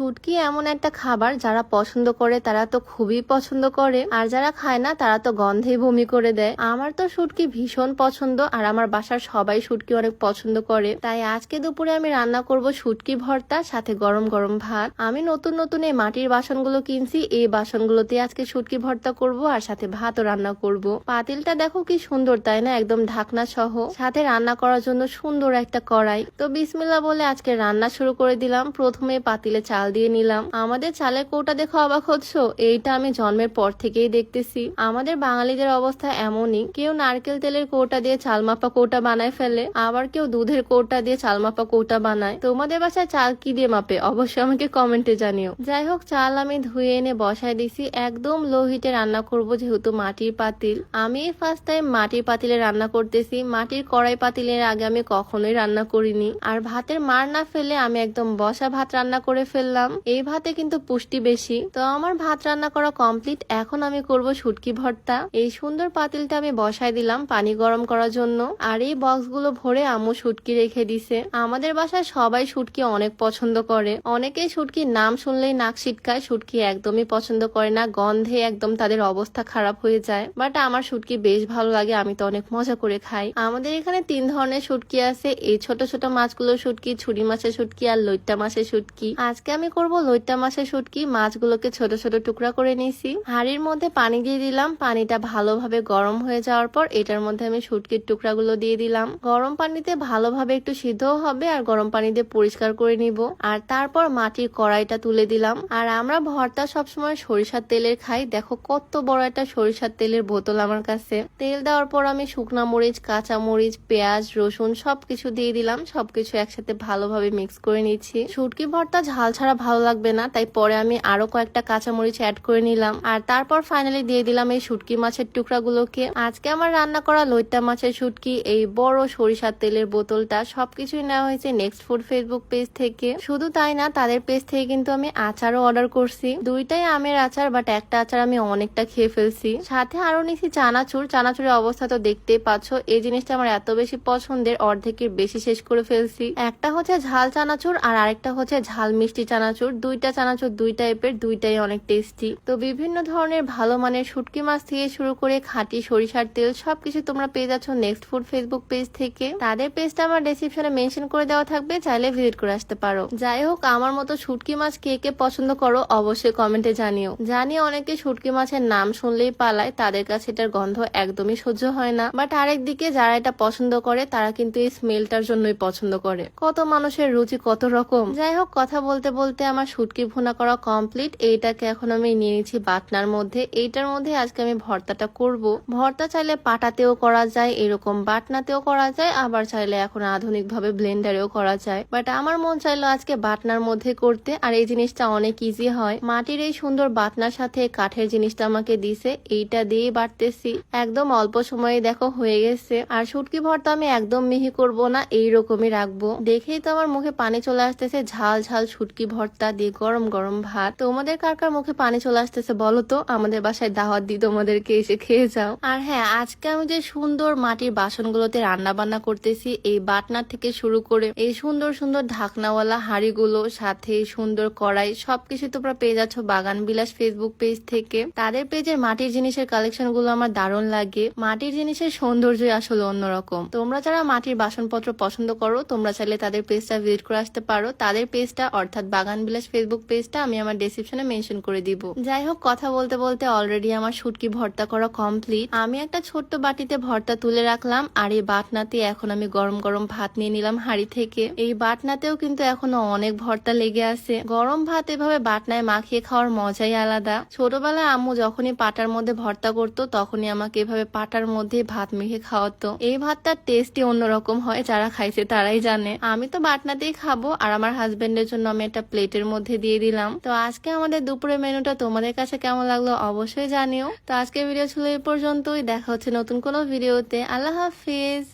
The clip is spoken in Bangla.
শুটকি এমন একটা খাবার যারা পছন্দ করে, তারা তো খুবই পছন্দ করে। আর যারা খায় না, তারা তো গন্ধেই বমি করে দেয়। আমার তো শুটকি ভীষণ পছন্দ, আর আমার বাসার সবাই শুটকি অনেক পছন্দ করে। তাই আজকে দুপুরে আমি রান্না করব শুটকি ভর্তা, সাথে গরম গরম ভাত। আমি নতুন নতুন এই মাটির বাসনগুলো কিনছি, এই বাসনগুলোতে আজকে শুটকি ভর্তা করব, আর সাথে ভাতও রান্না করব। পাতিলটা দেখো কি সুন্দর, তাই না? একদম ঢাকনা সহ। সাথে রান্না করার জন্য সুন্দর একটা কড়াই। তো বিসমিল্লা বলে আজকে রান্না শুরু করে দিলাম। প্রথমে পাতিলে চাল দিয়ে নিলাম। আমাদের চালের কৌটা দেখো অবাক হচ্ছ? এইটা আমি জন্মের পর থেকেই দেখতেছি। আমাদের বাঙালিদের অবস্থা এমনই। কেউ নারকেল তেলের কৌটা দিয়ে চাল মাপা কৌটা বানায় ফেলে, আবার কেউ দুধের কৌটা দিয়ে চাল মাপা কৌটা বানায়। তোমাদের বাসায় চাল কি দিয়ে মাপে? অবশ্যই আমাকে কমেন্টে জানিও। যাই হোক, চাল আমি ধুয়ে এনে বসায় দিছি। একদম লো হিটে রান্না করব যেহেতু মাটির পাতিল। আমি ফার্স্ট টাইম মাটির পাতিলে রান্না করতেছি। মাটির কড়াই পাতিলের আগে আমি কখনোই রান্না করিনি। আর ভাতের মার না ফেলে আমি একদম বসা ভাত রান্না করে ফেললাম। এই ভাতে কিন্তু পুষ্টি বেশি। তো আমার ভাত রান্না করা কমপ্লিট এখন আমি করব শুটকি ভর্তা। এই সুন্দর পাতিলটা আমি বসায় দিলাম পানি গরম করার জন্য। আর এই বক্সগুলো ভরে আম্মু শুটকি রেখে দিছে। আমাদের বাসায় সবাই শুটকি অনেক পছন্দ করে। অনেকেই শুটকির নাম শুনলেই নাক ছিটকায়, শুটকি একদমই পছন্দ করে না। গন্ধে একদম তাদের অবস্থা খারাপ হয়ে যায়। বাট আমার শুটকি বেশ ভালো লাগে, আমি তো অনেক মজা করে খাই। আমাদের এখানে তিন ধরনের শুটকি আছে। এই ছোট ছোট মাছগুলো শুটকি, ছুরি মাছের শুটকি আর লইট্টা মাছের শুটকি। আজকে আমি করব লইট্টা মাছের শুটকি, মাছগুলোকে ছোট ছোট টুকরা করে নিয়েছি। হাঁড়ির মধ্যে পানি দিয়ে দিলাম। পানিটা ভালোভাবে গরম হয়ে যাওয়ার পর এটার মধ্যে আমি শুটকির টুকরাগুলো দিয়ে দিলাম। গরম পানিতে ভালোভাবে একটু সিদ্ধও হবে আর গরম পানি দিয়ে পরিষ্কার করে নিব। আর তারপর মাটির কড়াইটা তুলে দিলাম। আর আমরা ভর্তা সবসময় সরিষার তেলের খাই। দেখো কত বড় একটা সরিষার তেলের বোতল আমার কাছে। তেল দেওয়ার পর আমি শুকনা মরিচ, কাঁচা মরিচ, পেঁয়াজ, রসুন সবকিছু দিয়ে দিলাম। সবকিছু একসাথে ভালোভাবে মিক্স করে নিচ্ছি। শুটকি ভর্তা ঝাল ছাড়া ভালো লাগবে না, তাই পরে আমি আরও কয়েকটা কাঁচামরিচ অ্যাড করে নিলাম। আর তারপর ফাইনালি দিয়ে দিলাম এই শুটকি মাছের টুকরাগুলোকে। আজকে আমার রান্না করা লইট্টা মাছের শুটকি, এই বড় সরিষার তেলের বোতলটা, সবকিছুই নেওয়া হয়েছে নেক্সট ফুড ফেসবুক পেজ থেকে। শুধু তাই না, তাদের পেজ থেকে কিন্তু আমি আচারও অর্ডার করছি। দুইটাই আমের আচার বাট একটা আচার আমি অনেকটা খেয়ে ফেলছি। সাথে আরও নিছি চানাচুর। চানাচুরের অবস্থা তো দেখতেই পাচ্ছ, এই জিনিসটা আমার এত বেশি পছন্দের, অর্ধেকের বেশি শেষ করে ফেলছি। একটা হচ্ছে ঝাল চানাচুর, আর আরেকটা হচ্ছে ঝাল মিষ্টি চানাচুর, দুইটা চানাচুর, দুই টাইপের দুইটাই অনেক টেস্টি তো বিভিন্ন ধরনের ভালো মানের শুটকি মাছ থেকে শুরু করে খাঁটি সরিষার তেল সবকিছু তোমরা পেয়ে যাচ্ছ নেক্সট ফুড ফেসবুক পেজ থেকে। তাদের পেজটা আমার ডেসক্রিপশনে মেনশন করে দেওয়া থাকবে, চাইলে ভিজিট করে আসতে পারো। যাই হোক, আমার মতো শুটকি মাছ কে কে পছন্দ করো অবশ্যই কমেন্টে জানিও। জানি অনেকে শুটকি মাছের নাম শুনলেই পালায়, তাদের কাছে এটার গন্ধ একদমই সহ্য হয় না। বাট আরেকদিকে যারা এটা পছন্দ করে, তারা কিন্তু এই স্মেলটার জন্যই পছন্দ করে। কত মানুষের রুচি কত রকম। যাই হোক, কথা বলতে বলতে আমার শুটকি ভুনা করা কমপ্লিট এইটাকে এখন আমি নিয়ে নিচ্ছি বাটনার মধ্যে। এইটার মধ্যে আজকে আমি ভর্তাটা করব। ভর্তা চাইলে পাটাতেও করা যায়, এরকম বাটনাতেও করা যায়, আবার চাইলে এখন আধুনিক ভাবে ব্লেন্ডারেও করা যায়। বাট আমার মন চাইলো আজকে বাটনার মধ্যে করতে, আর এই জিনিসটা অনেক ইজি হয়। মাটির এই সুন্দর বাটনার সাথে কাঠের জিনিসটা আমাকে দিছে, এইটা দিয়েই বাটতেছি। একদম অল্প সময়ে দেখো হয়ে গেছে। আর শুটকি ভর্তা আমি একদম মিহি করব না এই রকমই রাখব। দেখেই তো আমার মুখে পানি চলে আসতেছে, ঝাল ঝাল শুটকি ভর্তা। দিয়ে গরম গরম ভাত। তোমাদের কার কার মুখে পানি চলে আসতেছে বলো তো? আমাদের বাসায় দাওয়াত দিই তোমাদেরকে এসে খেয়ে যাও। আর হ্যাঁ আজকে আমি যে সুন্দর মাটির বাসনগুলোতে রান্না বান্না করতেছি, এই বাটনার থেকে শুরু করে এই সুন্দর সুন্দর ঢাকনাওয়ালা হাঁড়িগুলো, সাথে সুন্দর কড়াই, সবকিছু তোমরা পেয়ে যাচ্ছ বাগান বিলাস ফেসবুক পেজ থেকে। তাদের পেজের মাটির জিনিসের কালেকশনগুলো আমার দারুণ লাগে। মাটির জিনিসের সৌন্দর্য আসলে অন্যরকম। তোমরা যারা মাটির বাসনপত্র পছন্দ করো, তোমরা চাইলে তাদের পেজটা ভিজিট করে আসতে পারো। তাদের পেজটা অর্থাৎ বাগান বিলাস ফেসবুক পেজটা আমি আমার ডেসক্রিপশনে মেনশন করে দিব। যাই হোক কথা বলতে বলতে অলরেডি আমার শুটকি ভর্তা করা কমপ্লিট আমি একটা ছোট্ট বাটিতে ভর্তা তুলে রাখলাম আর এই বাটনাতে এখন আমি গরম গরম ভাত নিয়ে নিলাম হাড়ি থেকে। এই বাটনাতেও কিন্তু এখনও অনেক ভর্তা লেগে আছে। গরম ভাত এভাবে বাটনায় মাখিয়ে খাওয়ার মজাই আলাদা। ছোটবেলায় আম্মু যখনই পাটার মধ্যে ভর্তা করতো, তখনই আমাকে এভাবে পাটার মধ্যে ভাত মেখে খাওয়াতো। এই ভাতটার টেস্টই অন্যরকম হয়, যারা খাইছে তারাই জানে। আমি তো বাটনাতেই খাব আর আমার হাজবেন্ডের জন্য আমি একটা প্লেটের মধ্যে দিয়ে দিলাম। তো আজকে আমাদের দুপুরের মেনুটা তোমাদের কাছে কেমন লাগল অবশ্যই জানিও। তো আজকে ভিডিও ছিল এই পর্যন্তই। দেখা হচ্ছে নতুন কোনো ভিডিওতে আল্লাহ হাফিজ।